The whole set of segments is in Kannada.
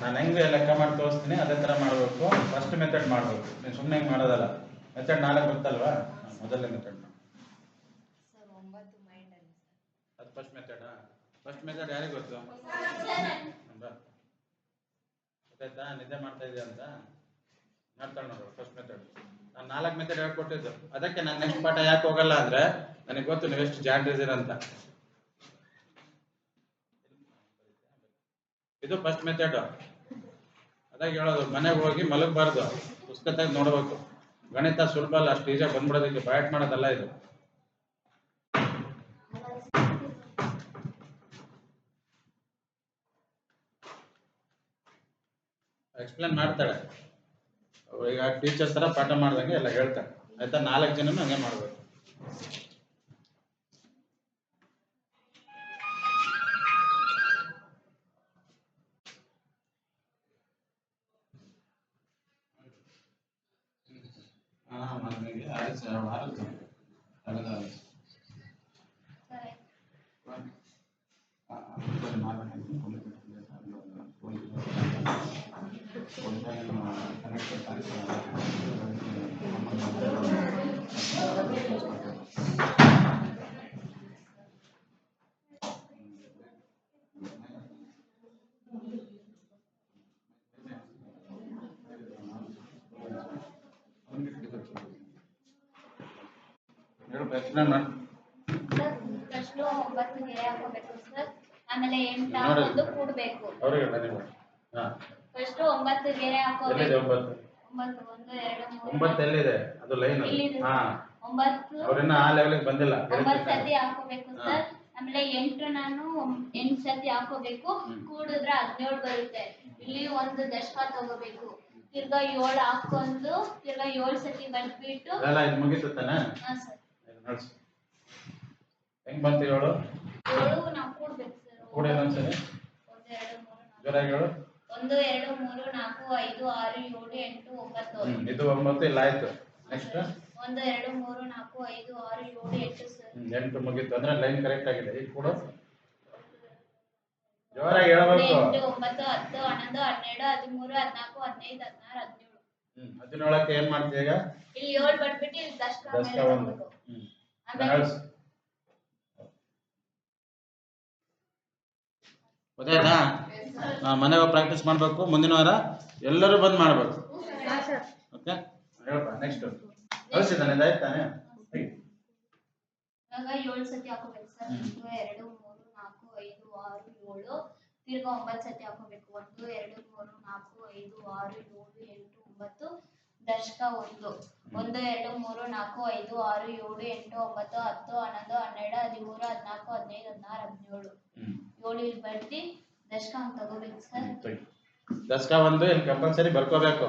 ನಾನು ಹೆಂಗೆ ಲೆಕ್ಕ ಮಾಡಿ ತೋರಿಸ್ತೀನಿ ಅದೇ ಥರ ಮಾಡಬೇಕು. ಫಸ್ಟ್ ಮೆಥಡ್ ಮಾಡಬೇಕು. ನೀನು ಸುಮ್ಮನೆ ಹಿಂಗೆ ಮಾಡೋದಲ್ಲ. ಮೆಥಡ್ ನಾಲ್ಕು ಗೊತ್ತಲ್ವಾ ಮೊದಲನೇ ಮೆಥಡ್ ಅದು ಫಸ್ಟ್ ಮೆಥಡಾ ಫಸ್ಟ್ ಮೆಥಡ್ ಯಾರಿಗೆ ಗೊತ್ತು? ಗೊತ್ತಾಯ್ತಾ? ನಿದ್ದೆ ಮಾಡ್ತಾ ಇದೆಯಾ ಅಂತ? ಮಾಡ್ತಾಳೆ ನೋಡು ಫಸ್ಟ್ ಮೆಥಡ್ ನಾನು ನಾಲ್ಕು ಮೆಥಡ್ ಹೇಳ್ಕೊಟ್ಟಿದ್ದು. ಅದಕ್ಕೆ ನಾನು ನೆಕ್ಸ್ಟ್ ಪಾಠ ಯಾಕೆ ಹೋಗಲ್ಲ ಅಂದ್ರೆ ನನಗೆ ಗೊತ್ತು ನೀವು ಎಷ್ಟು ಜಾಣ್ರಿದ್ದೀರ ಇದು ಫಸ್ಟ್ ಮೆಥಡ್ ಅದಾಗ ಹೇಳೋದು, ಮನೆಗೆ ಹೋಗಿ ಮಲಗಬಾರ್ದು. ಪುಸ್ತಕದಾಗ ನೋಡಬೇಕು. ಗಣಿತ ಸುಲಭ ಅಲ್ಲ, ಅಷ್ಟು ಈಜಾಗಿ ಬಂದ್ಬಿಡೋದಕ್ಕೆ ಬಯಟ್ ಮಾಡೋದಲ್ಲ ಇದು. ಎಕ್ಸ್ಪ್ಲೇನ್ ಮಾಡ್ತಾಳೆ. ಈಗ ಟೀಚರ್ಸ್ ತರ ಪಾಠ ಮಾಡ್ದಂಗೆ ಎಲ್ಲ ಹೇಳ್ತಾರೆ ಆಯ್ತಾ? ನಾಲ್ಕು ಜನನು ಹಂಗೆ ಮಾಡ್ಬೇಕು. don't have them. I don't know. Sorry. Thank you. ಹೇಳು ಪ್ರಶ್ನೆ ಸರ್ ಫಸ್ಟು ಒಂಬತ್ತು ಗೆರೆ ಹಾಕೋಬೇಕು ಸರ್ ಆಮೇಲೆ ಎಂಟು ಒಂದು ಕೂಡಬೇಕು. ಅವ್ರಿಗೆ ನನಗೆ ಹಾ. ಫಸ್ಟು ಒಂಬತ್ತು ಗೆರೆ ಹಾಕೋಬೇಕು ಒಂಬತ್ತು? ಒಂಬತ್ತು ಒಂದು ಎರಡು ಮೂರು. ಒಂಬತ್ತು ಎಲ್ಲಿದೆ? ಅದು ಲೈನ್ ಇಲ್ಲಿದೆ ಹಾ. ಸರ್. ಒಂಬತ್ತು. ಅವ್ರಿನ್ನ ಆ ಲೆವೆಲ್ಗೆ ಬಂದಿಲ್ಲ. ಒಂಬತ್ತು ಸತಿ ಹಾಕೋಬೇಕು ಸರ್ ಆಮೇಲೆ ಎಂಟು ನಾನು ಎಂಟು ಸತಿ ಹಾಕೋಬೇಕು. ಕೂಡಿದ್ರೆ ಹದಿನೇಳು ಬರುತ್ತೆ. ಇಲ್ಲಿ ಒಂದು ದಶಕ ತಗೋಬೇಕು. ತಿರ್ಗಾ ಏಳು ಹಾಕೊಂಡು ತಿರ್ಗಾ ಏಳು ಸತಿ ಬಂದ್ಬಿಟ್ಟು ಮುಗೀತು ತಾನೆ ಹಾ ಸರ್ ಹೆಂಗ್ ಬಂತು ಹೇಳು? ಸರ್. ಜೋರಾಗಿ ಹೇಳು? ಒಂದು ಎರಡು ಮೂರು ನಾಲ್ಕು ಐದು ಆರು ಏಳು ಎಂಟು ಒಂಬತ್ತು. ಇದು ಒಂಬತ್ತು ಇಲ್ಲ ಆಯ್ತು. ನೆಕ್ಸ್ಟ್ ಒಂದು ಎರಡು ಮೂರು ನಾಲ್ಕು ಐದು ಆರು ಏಳು ಎಂಟು ಸರ್. ಎಂಟು ಮುಗೀತು. ಅಂದ್ರೆ ಲೈನ್ ಕರೆಕ್ಟ್ ಆಗಿದೆ. ಈಗ ಕೂಡ. ಜೋರಾಗಿ ಹೇಳ್ಬೇಕು. ಎಂಟು ಒಂಬತ್ತು ಹತ್ತು ಹನ್ನೊಂದು ಹನ್ನೆರಡು ಹದಿಮೂರು ಹದಿನಾಲ್ಕು ಹದಿನೈದು ಹದಿನಾರು ಹದಿನೇಳಕ್ಕೆ ಏನ್ ಮಾಡ್ತೀಯ ಈಗ? ಇಲ್ಲಿ ಏಳು ಬಂದ್ಬಿಟ್ಟು ಇಲ್ಲಿ ದಶಕ ದಶಕ ಒಂದು. ಗೊತ್ತಾಯ್ತಾ? ಮನೆಗೆ ಪ್ರಾಕ್ಟೀಸ್ ಮಾಡಬೇಕು. ಮುಂದಿನ ವಾರ ಎಲ್ಲರೂ ಬಂದ್ ಮಾಡ್ಬೇಕು. ಓಕೆ? ಹೇಳಪ್ಪ ನೆಕ್ಸ್ಟ್ ಕಳಿಸಿದ್ದಾನೆ ಇದಾಯ್ತಾನೆ ಏಳು ಸತಿ ಹಾಕೋಬೇಕು ಸರ್. ಒಂದು ಎರಡು ಮೂರು ನಾಲ್ಕು ಐದು ಆರು ಏಳು. ತಿರ್ಗಾ ಒಂಬತ್ತು ಸತಿ ಹಾಕೋಬೇಕು ಒಂದು ಎರಡು ಮೂರು ನಾಲ್ಕು ಐದು ಆರು ಏಳು ಎಂಟು ಒಂಬತ್ತು ದಶಕ ಒಂದು. ಒಂದು ಎರಡು ಮೂರು ನಾಲ್ಕು ಐದು ಆರು ಏಳು ಎಂಟು ಒಂಬತ್ತು ಹತ್ತು ಹನ್ನೊಂದು ಹನ್ನೆರಡು ಹದಿಮೂರು ಹದಿನಾಲ್ಕು ಹದಿನೈದು ಹದಿನಾರು ಹದಿನೇಳು. ಏಳು ಇಲ್ಲಿ ಬರ್ತಿ ದಶಕ ಅಂತ ತಗೋಬೇಕು ಸರ್. ದಶಕ ಒಂದು ಇಲ್ಲಿ ಕಂಪಲ್ಸರಿ ಬರ್ಕೋಬೇಕು.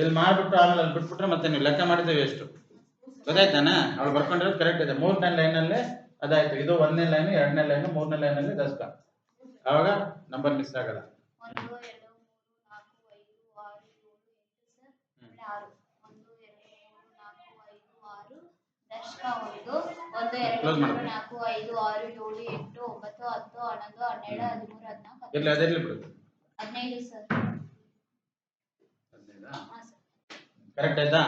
ಇಲ್ಲಿ ಮಾಡ್ಬಿಟ್ಟು ಆಮೇಲೆ ಅಲ್ಲಿ ಬಿಟ್ಬಿಟ್ರೆ ಮತ್ತೆ ನೀವು ಲೆಕ್ಕ ಮಾಡಿದ್ದೇವೆ ಎಷ್ಟು. ಗೊತ್ತಾಯ್ತಾನ? ಅವ್ಳು ಬರ್ಕೊಂಡಿರೋದು ಕರೆಕ್ಟ್ ಇದೆ. ಮೂರನೇ ಲೈನಲ್ಲಿ ಅದಾಯ್ತು. ಇದು ಒಂದನೇ ಲೈನ್ ಎರಡನೇ ಲೈನ್ ಮೂರನೇ ಲೈನಲ್ಲಿ ದಶಕ. ಅವಾಗ ನಂಬರ್ ಮಿಸ್ ಆಗಲ್ಲ ಒಂದು ಎರಡು ಮೂರು ನಾಲ್ಕು ಐದು ಆರು ಏಳು ಎಂಟು ಸರ್ ಆಮೇಲೆ ಆರು ಒಂದು ಎರಡು ಮೂರು ನಾಲ್ಕು ಐದು ಆರು ದಶಕ ಒಂದು ಒಂದು ಎರಡು ಮೂರು. ನಾಲ್ಕು ಐದು ಆರು ಏಳು ಎಂಟು ಒಂಬತ್ತು ಹತ್ತು ಹನ್ನೊಂದು ಹನ್ನೆರಡು ಹದಿಮೂರು ಹದಿನಾಲ್ಕು ಹದಿನೈದು. ಸರ್. ಕರೆಕ್ಟ್ ಆಯ್ತಾ?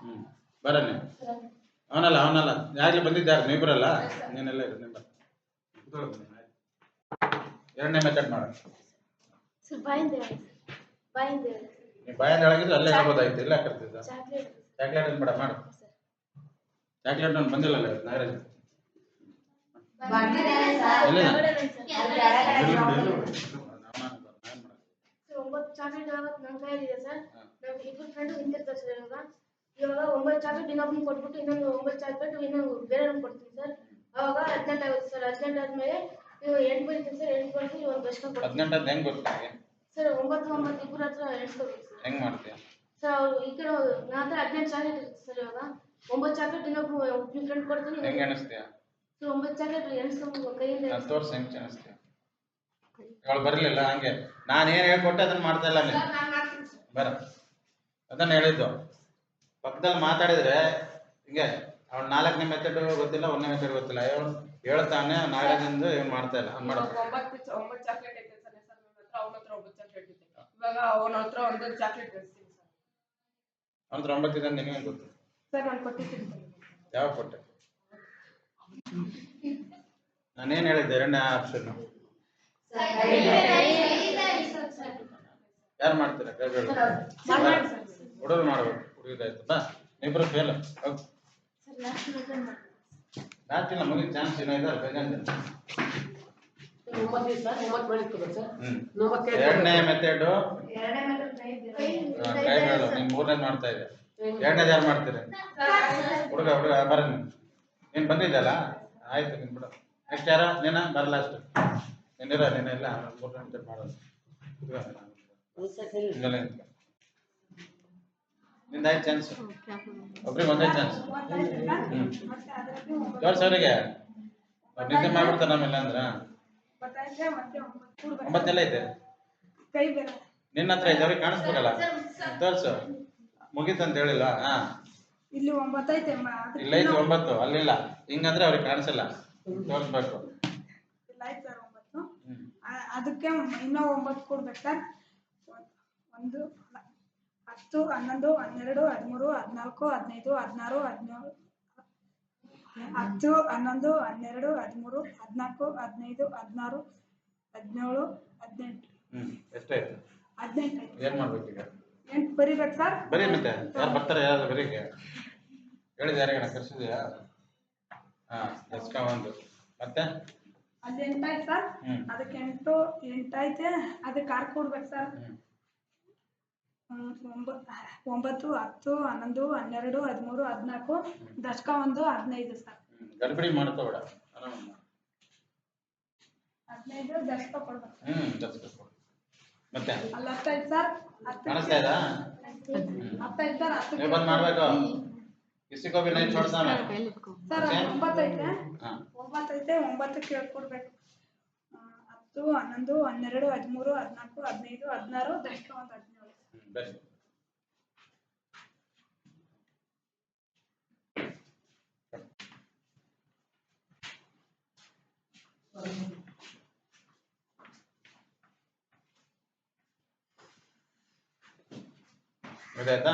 ಹ್ಮ್ ಬರನೆ ಅವನಲ್ಲ ಅವನಲ್ಲ. ಯಾಗ್ಲಿ ಬಂದಿದ್ದಾರೆ? ನೀವು ಬರಲ್ಲ ನೀನೆಲ್ಲ ಇರು. ಎರಡನೇ ಮೆಥಡ್ ಮಾಡ. ಸರ್ ಬಾಯಿಂದ ಹೇಳಿ ಬಾಯಿಂದ ಹೇಳಿ. ನೀವು ಅಲ್ಲೇ ಹೇಳ್ಬೋದಾಯ್ತು ಇಲ್ಲ ಕರ್ತಿದ್ದ ಚಾಕ್ಲೇಟ್ ಚಾಕ್ಲೇಟ್ ಏನು ಬೇಡ ಮಾಡು. ಚಾಕ್ಲೇಟ್ ನಾನು ಬಂದಿಲ್ಲಲ್ಲ ನಾಗರಾಜ್. ಒಂಬತ್ತು ಚಾಕ್ಲೇಟ್ ಯಾವತ್ತು ನನ್ನ ಕೈಯಲ್ಲಿದೆ ಸರ್. ನಮ್ಮ ಇಬ್ಬರು ಫ್ರೆಂಡು ಹಿಂತಿರ್ತಾರೆ ಸರ್ ಇವಾಗ. ಇವಾಗ ಒಂಬತ್ತು ಚಾಕ್ಲೇಟ್ ಇನ್ನೊಬ್ಬನ ಕೊಟ್ಬಿಟ್ಟು ಇನ್ನೊಂದು ಒಂಬತ್ತು ಚಾಕ್ಲೇಟ್ ಇನ್ನೊಂದು ಬೇರೆ ಕೊಡ್ತೀನಿ ಸರ್. ಅವಾಗ ಹದಿನೆಂಟು ಆಗುತ್ತೆ ಸರ್. ಹದಿನೆಂಟು ಆದ್ಮೇಲೆ ನೀವು ಎಂಟು ಬರೀತೀನಿ ಸರ್. ಎಂಟು ಬರ್ತೀನಿ ಒಂದು ದಶಕ ಕೊಡ್ತೀನಿ. ಹದಿನೆಂಟು ಹೆಂಗ್ ಸರ್ ಒಂಬತ್ತು ಒಂಬತ್ತು ಇಬ್ಬರ ಹತ್ರ ಎಣಿಸ್ಕೋಬೇಕು ಹೆಂಗ್ ಮಾಡ್ತೀಯ? ಸರ್ ಈ ಕಡೆ ಹತ್ರ ಹದಿನೆಂಟು ಚಾಕ್ಲೇಟ್ ಇರುತ್ತೆ ಸರ್ ಇವಾಗ. ಒಂಬತ್ತು ಚಾಕ್ಲೇಟ್ ಇನ್ನೊಬ್ಬ ನಿಮ್ಮ ಫ್ರೆಂಡ್ ಕೊಡ್ತೀನಿ. ಹೆಂಗ್ ಎಣಿಸ್ತೀಯ ಸರ್ ಒಂಬತ್ತು ಚಾಕ್ಲೇಟ್ ಎಣಿಸ್ಕೊಂಡು ಕೈಯಿಂದ ನಾನು ತೋರ್ಸಿ ಹೆಂಗ್ ಎಣಿಸ್ತೀಯ ಅವಳು ಬರಲಿಲ್ಲ ಹಂಗೆ. ನಾನು ಏನು ಹೇಳ್ಕೊಟ್ಟೆ ಅದನ್ನ ಮಾಡ್ತಾ ಇಲ್ಲ ನೀನು. ನಾನು ಮಾಡ್ತೀನಿ ಸರ್. ಬರ. ಅದನ್ನ ಹೇಳಿದ್ದು. ಪಕ್ಕದಲ್ಲಿ ಮಾತಾಡಿದ್ರೆ ಹಿಂಗೆ ಅವ್ನು ನಾಲ್ಕನೇ ಮೆಥಡ್ ಗೊತ್ತಿಲ್ಲ ಒಂದನೇ ಮೆಥಡ್ ಗೊತ್ತಿಲ್ಲ. ಅವಳು ಹೇಳ್ತಾನೆ ನಾಳೆದಿಂದ ಏನು ಮಾಡ್ತಾ ಇಲ್ಲ. ಹಂಗ್ ಇವಾಗ ಇವಾಗ ಅವನ ಹತ್ರ ಒಂದು ಚಾಕ್ಲೇಟ್ ಕಳಿಸ್ತೀನಿ ಸರ್. ಅವನ ಹತ್ರ ಒಂಬತ್ತಿದೆ ನಿಮಗೆ ಗೊತ್ತು? ಸರ್ ನಾನು ಕೊಟ್ಟಿದ್ದೀನಿ ಸರ್. ಯಾವ ಕೊಟ್ಟೆ? ನಾನೇನು ಹೇಳಿದ್ದೆ? ಎರಡನೇ ಆಪ್ಷನ್ ಯಾರು ಮಾಡ್ತೀರಾ? ಹುಡುಗರು ಮಾಡ್ಬೇಕು. ಹುಡುಗಿದಾಯ್ತು ಬಾ ಇಬ್ರು ಫೇಲ್ ಲಾಸ್ಟ್ ಇಲ್ಲ ಮುಗಿದ ಚಾನ್ಸ್ ಏನೋ ಇದೆ ಬೇಜಾನ್ ಎರಡನೇ ಮೆಥಡ್ ಕೈ ನೀನ್ ಮೂರನೇ ಮಾಡ್ತಾ ಇದೆ ಎರಡನೇದು ಯಾರು ಮಾಡ್ತೀರಿ? ಹುಡುಗ ಹುಡುಗ ಬರ ನೀನ್. ನೀನು ಬಂದಿದ್ದಲ್ಲ? ಆಯ್ತು ನಿನ್ ಬಿಡು. ನೆಕ್ಸ್ಟ್ ಯಾರ? ನೀನ? ಬರಲ್ಲ ಅಷ್ಟು. ನೀನಿರ ನೀನೆಲ್ಲ ಮೂರನೇ ಮೆಥಡ್ ಮಾಡೋದು. ನಿಂದಾಯ್ತು ಚಾನ್ಸ್ ಒಬ್ರಿಗೆ ಒಂದೇ ಚಾನ್ಸ್ ಹ್ಮ್. ಅವ್ರಿಗೆ ಅವ್ರು ನಿದ್ದೆ ಮಾಡ್ಬಿಡ್ತಾರೆ ನಮ್ಮಿಲ್ಲ ಅಂದ್ರ? ಗೊತ್ತಾಯ್ತಾ ಮತ್ತೆ ಒಂಬತ್ತು ಕೂಡ್ಬೇಕು. ಒಂಬತ್ತೆಲ್ಲ ಐತೆ? ಕೈ ಬೇರೆ. ನಿನ್ನ ಹತ್ರ ಐತೆ ಅವ್ರಿಗೆ ಕಾಣಿಸ್ಬೇಕಲ್ಲ? ತೋರ್ಸು. ಮುಗೀತಂತ ಹೇಳಿಲ್ಲ? ಹಾ. ಇಲ್ಲಿ ಒಂಬತ್ತೈತೆ ಮ- ಇಲ್ಲ ಐತೆ ಒಂಬತ್ತು. ಅಲ್ಲಿಲ್ಲ. ಹಿಂಗಂದ್ರೆ ಅವ್ರಿಗೆ ಕಾಣಿಸಲ್ಲ. ತೋರಿಸ್ಬೇಕು. ಆಯ್ತು ಸರ್ ಒಂಬತ್ತು. ಅದಕ್ಕೆ ಇನ್ನೂ ಒಂಬತ್ತು ಕೊಡ್ಬೇಕು ಸರ್. ಒಂದು ಹತ್ತು ಹನ್ನೊಂದು ಹನ್ನೆರಡು ಹದಿಮೂರು ಹದಿನಾಲ್ಕು ಹದಿನೈದು ಹದಿನಾರು ಹದಿನೇಳು. ಹತ್ತು ಹನ್ನೊಂದು ಹನ್ನೆರಡು ಹದಿಮೂರು ಹದಿನಾಲ್ಕು ಹದಿನೈದು ಹದಿನಾರು ಹದಿನೇಳು ಹದಿನೆಂಟು. ಹ್ಮ್ ಎಷ್ಟಾಯ್ತು? ಹದಿನೆಂಟು. ಏನ್ ಮಾಡ್ಬೇಕು ಈಗ? ಎಂಟು ಬರಿಬೇಕು ಸರ್ ಬರೀ ಮತ್ತೆ? ಯಾರು ಬರ್ತಾರೆ ಯಾರು ಬರೀಗೆ ಹೇಳಿದ ಯಾರಿಗಣ ಕರ್ಸಿದ್ಯಾ? ಹಾ ದಸ್ಕ ಒಂದು. ಮತ್ತೆ? ಅದು ಎಂಟಾಯ್ತು? ಸರ್ ಹ್ಮ್. ಅದಕ್ಕೆ ಎಂಟು ಎಂಟೈತೆ ಅದಕ್ಕೆ ಆರು ಕೊಡ್ಬೇಕು ಸರ್. ಹ್ಮ್. ಒಂಬ ಒಂಬತ್ತು ಹತ್ತು ಹನ್ನೊಂದು ಹನ್ನೆರಡು ಹದಿಮೂರು ಹದಿನಾಲ್ಕು ದಶಕ ಒಂದು ಹದಿನೈದು ಸರ್. ಹದಿನೈದು ದಶಕ ಕೊಡ್ಬೇಕು ಹ್ಮ್ ಹತ್ತೈದು ಸರ್. ಒಂಬತ್ತೈತೆ ಒಂಬತ್ತು ಕೇಳ್ಕೊಡ್ಬೇಕು. ಹತ್ತು ಹನ್ನೊಂದು ಹನ್ನೆರಡು ಹದಿಮೂರು ಹದಿನಾಲ್ಕು ಹದಿನೈದು ಹದಿನಾರು ದಶಕ ಒಂದು ಹದಿನೈದು. ಬೆಸ್ಟ್ ಇದಾಯ್ತಾ?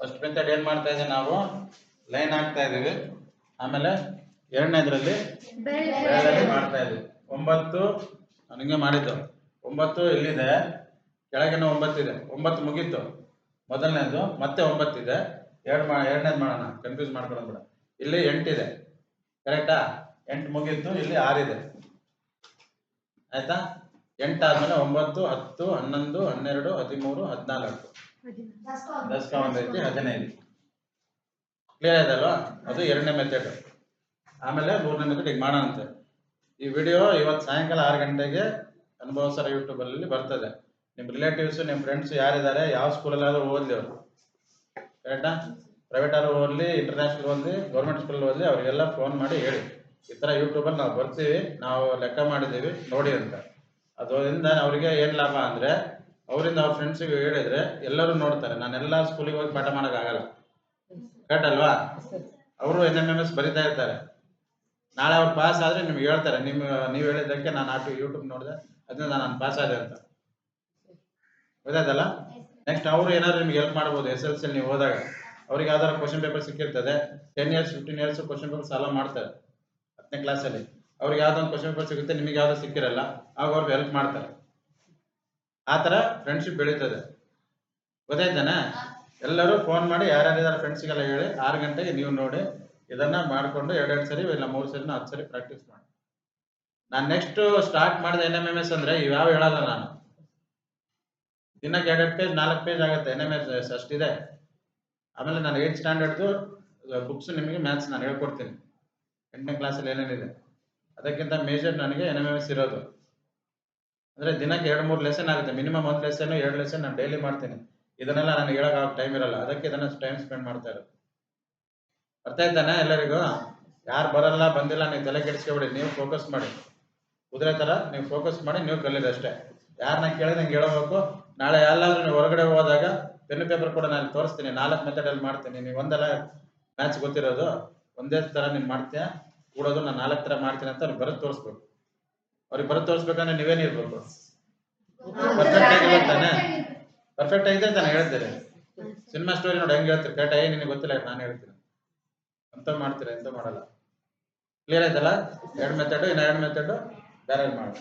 ಫಸ್ಟ್ ಮೆಥಡ್ ಏನ್ ಮಾಡ್ತಾ ಇದ್ದೀವಿ ನಾವು? ಲೈನ್ ಹಾಕ್ತಾ ಇದೀವಿ ಆಮೇಲೆ ಎರಡನೇದ್ರಲ್ಲಿ ಮಾಡ್ತಾ ಇದೀವಿ ಒಂಬತ್ತು ನನಗೆ ಮಾಡಿದ್ದು. ಒಂಬತ್ತು ಇಲ್ಲಿದೆ ಕೆಳಗಿನ ಒಂಬತ್ತಿದೆ. ಒಂಬತ್ತು ಮುಗೀತು. ಮೊದಲನೇದು, ಮತ್ತೆ ಒಂಬತ್ತಿದೆ. ಎರಡು ಮಾ ಎರಡನೇದು ಮಾಡೋಣ. ಕನ್ಫ್ಯೂಸ್ ಮಾಡ್ಕೊಳ್ಳೋಣ ಬೇಡ. ಇಲ್ಲಿ ಎಂಟಿದೆ. ಕರೆಕ್ಟಾ ಎಂಟು ಮುಗೀತು. ಇಲ್ಲಿ ಆರಿದೆ. ಆಯ್ತಾ? ಎಂಟಾದ್ಮೇಲೆ ಒಂಬತ್ತು, ಹತ್ತು, ಹನ್ನೊಂದು, ಹನ್ನೆರಡು, ಹದಿಮೂರು, ಹದಿನಾಲ್ಕು. ದಸ್ಕ ಒಂದೈತಿ ಹದಿನೈದು. ಕ್ಲಿಯರ್ ಆಯ್ತಲ್ವಾ? ಅದು ಎರಡನೇ ಮೆಥಡ್ ಆಮೇಲೆ ಮೂರನೇ ಮೆಥಡ್ ಈಗ ಮಾಡೋಣಂತೆ. ಈ ವಿಡಿಯೋ ಇವತ್ತು ಸಾಯಂಕಾಲ ಆರು ಗಂಟೆಗೆ ಅನುಭವ ಸರ್ ಯೂಟ್ಯೂಬಲ್ಲಿ ಬರ್ತದೆ. ನಿಮ್ಮ ರಿಲೇಟಿವ್ಸ್ ನಿಮ್ಮ ಫ್ರೆಂಡ್ಸ್ ಯಾರಿದ್ದಾರೆ? ಯಾವ ಸ್ಕೂಲಲ್ಲಾದರೂ ಓದಲಿ ಅವರು. ಕರೆಕ್ಟಾ ಪ್ರೈವೇಟ್ ಆದ್ರೂ ಓದಲಿ ಇಂಟರ್ನ್ಯಾಷನಲ್ ಓದ್ಲಿ ಗೌರ್ಮೆಂಟ್ ಸ್ಕೂಲ್ ಓದಲಿ ಅವರಿಗೆಲ್ಲ ಫೋನ್ ಮಾಡಿ ಹೇಳಿ. ಈ ಥರ ಯೂಟ್ಯೂಬಲ್ಲಿ ನಾವು ಬರ್ತೀವಿ, ನಾವು ಲೆಕ್ಕ ಮಾಡಿದ್ದೀವಿ, ನೋಡಿ ಅಂತ. ಅದರಿಂದ ಅವರಿಗೆ ಏನು ಲಾಭ ಅಂದರೆ, ಅವರಿಂದ ಅವ್ರ ಫ್ರೆಂಡ್ಸಿಗೆ ಹೇಳಿದ್ರೆ ಎಲ್ಲರೂ ನೋಡ್ತಾರೆ. ನಾನೆಲ್ಲ ಸ್ಕೂಲಿಗೆ ಹೋಗಿ ಪಾಠ ಮಾಡೋಕ್ಕಾಗಲ್ಲ ಕರೆಕ್ಟ್ ಅಲ್ವಾ? ಅವರು ಎನ್ ಎಂ ಎಸ್ ಬರಿತಾ ಇರ್ತಾರೆ. ನಾಳೆ ಅವ್ರು ಪಾಸ್ ಆದರೆ ನಿಮ್ಗೆ ಹೇಳ್ತಾರೆ. ನಿಮ್ಮ, ನೀವು ಹೇಳಿದ್ದಕ್ಕೆ ನಾನು ಯೂಟ್ಯೂಬ್ ನೋಡಿದೆ ಅದನ್ನ ನಾನು ಪಾಸ್ ಆದೆ ಅಂತ. ಗೊತ್ತಾಯ್ತಲ್ಲ? ನೆಕ್ಸ್ಟ್ ಅವರು ಏನಾದ್ರು ನಿಮ್ಗೆ ಹೆಲ್ಪ್ ಮಾಡ್ಬೋದು ಎಸ್ ಎಲ್ ಸಿ ನೀವು ಹೋದಾಗ. ಅವ್ರಿಗೆ ಯಾವ್ದಾದ್ರು question paper ಸಿಕ್ಕಿರ್ತದೆ ten years fifteen years question paper ಸಾಲ ಮಾಡ್ತಾರೆ, ಹತ್ತನೇ ಕ್ಲಾಸಲ್ಲಿ ಅವ್ರಿಗೆ ಯಾವ್ದೋ ಒಂದು ಕ್ವಶನ್ ಪೇಪರ್ ಸಿಗುತ್ತೆ, ನಿಮಗೆ ಯಾವ್ದು ಸಿಕ್ಕಿರಲ್ಲ, ಆಗ ಅವ್ರಿಗೆ ಹೆಲ್ಪ್ ಮಾಡ್ತಾರೆ. ಆ ಥರ ಫ್ರೆಂಡ್ಶಿಪ್ ಬೆಳೀತದೆ. ಗೊತ್ತಾಯ್ತಾನೆ? ಎಲ್ಲರೂ ಫೋನ್ ಮಾಡಿ ಯಾರ್ಯಾರಿದ್ದಾರೆ ಫ್ರೆಂಡ್ಸ್ಗೆಲ್ಲ ಹೇಳಿ, ಆರು ಗಂಟೆಗೆ ನೀವು ನೋಡಿ, ಇದನ್ನ ಮಾಡಿಕೊಂಡು ಎರಡೆರಡು ಸರಿ ಇಲ್ಲ ಮೂರು ಸರಿ ಹತ್ತು ಸರಿ ಪ್ರಾಕ್ಟೀಸ್ ಮಾಡಿ. ನಾನು ನೆಕ್ಸ್ಟ್ ಸ್ಟಾರ್ಟ್ ಮಾಡಿದ ಎನ್ ಎಂ ಎಂ ಎಸ್ ಅಂದರೆ ಇವ್ಯಾವ ಹೇಳಲ್ಲ ನಾನು. ದಿನಕ್ಕೆ ಎರಡೆರಡು ಪೇಜ್ ನಾಲ್ಕು ಪೇಜ್ ಆಗುತ್ತೆ. ಎನ್ ಎಂ ಎಸ್ ಅಷ್ಟಿದೆ. ಆಮೇಲೆ ನಾನು ಏಯ್ಟ್ ಸ್ಟ್ಯಾಂಡರ್ಡ್ದು ಬುಕ್ಸ್ ನಿಮಗೆ ಮ್ಯಾಥ್ಸ್ ನಾನು ಹೇಳ್ಕೊಡ್ತೀನಿ. ಎಂಟನೇ ಕ್ಲಾಸಲ್ಲಿ ಏನೇನಿದೆ. ಅದಕ್ಕಿಂತ ಮೇಜರ್ ನನಗೆ ಎನ್ ಎಂ ಎಸ್ ಇರೋದು. ಅಂದರೆ ದಿನಕ್ಕೆ ಎರಡು, ಮೂರು ಲೆಸನ್ ಆಗುತ್ತೆ. ಮಿನಿಮಮ್ ಒಂದು ಲೆಸನ್ ಎರಡು ಲೆಸನ್ ನಾನು ಡೈಲಿ ಮಾಡ್ತೀನಿ. ಇದನ್ನೆಲ್ಲ ನನಗೆ ಹೇಳೋಕೆ ಟೈಮ್ ಇರಲ್ಲ. ಅದಕ್ಕೆ ಇದನ್ನು ಟೈಮ್ ಸ್ಪೆಂಡ್ ಮಾಡ್ತಾ ಇರೋದು. ಇದ್ದಾನೆ ಎಲ್ಲರಿಗೂ? ಯಾರು ಬರಲ್ಲ, ಬಂದಿಲ್ಲ, ನೀವು ತಲೆ ಕೆಡಿಸ್ಕೊಬೇಡಿ. ನೀವು ಫೋಕಸ್ ಮಾಡಿ. ಕುದುರೆ ಥರ ನೀವು ಫೋಕಸ್ ಮಾಡಿ, ನೀವು ಕಲೀರಿ ಅಷ್ಟೇ. ಯಾರನ್ನ ಕೇಳಿ ನಂಗೆ ಹೇಳಬೇಕು. ನಾಳೆ ಎಲ್ಲಾದ್ರೂ ನೀವು ಹೊರಗಡೆ ಹೋದಾಗ ಪೆನ್ ಪೇಪರ್ ಕೂಡ ನಾನು ತೋರಿಸ್ತೀನಿ. ನಾಲ್ಕು ಮೆಥಡಲ್ಲಿ ಮಾಡ್ತೀನಿ. ನೀವು ಒಂದೆಲ್ಲ ಮ್ಯಾಚ್ ಗೊತ್ತಿರೋದು. ಒಂದೇ ಥರ ನೀನು ಮಾಡ್ತೀಯ? ಕೂಡೋದು ನಾನು ನಾಲ್ಕು ಥರ ಮಾಡ್ತೀನಿ ಅಂತ ಅವ್ರಿಗೆ ಬರೋದು ತೋರಿಸ್ಬೇಕು. ಅವ್ರಿಗೆ ಬರೋದು ತೋರಿಸ್ಬೇಕಂದ್ರೆ ನೀವೇನಿರ್ಬೇಕು ಪರ್ಫೆಕ್ಟ್ ಆಗಿಲ್ಲ ತಾನೆ? ಪರ್ಫೆಕ್ಟ್ ಆಗಿದೆ ತಾನೆ ಹೇಳ್ತೀರಿ? ಸಿನಿಮಾ ಸ್ಟೋರಿ ನೋಡಿ ಹೆಂಗೆ ಹೇಳ್ತೀರಿ? ಕರೆಕ್ಟ್ ಆಗಿ ನಿನಗೆ ಗೊತ್ತಿಲ್ಲ ನಾನು ಹೇಳ್ತೀನಿ. ಅಂತ ಮಾಡ್ತೀರಾ, ಎಂತ ಮಾಡಲ್ಲ? ಕ್ಲಿಯರ್ ಆಯ್ತಲ್ಲ? ಎರಡು ಮೆಥಡ್ ಇನ್ನ ಎರಡು ಮೆಥಡ್ ಬೇರೆ ಮಾಡಿ.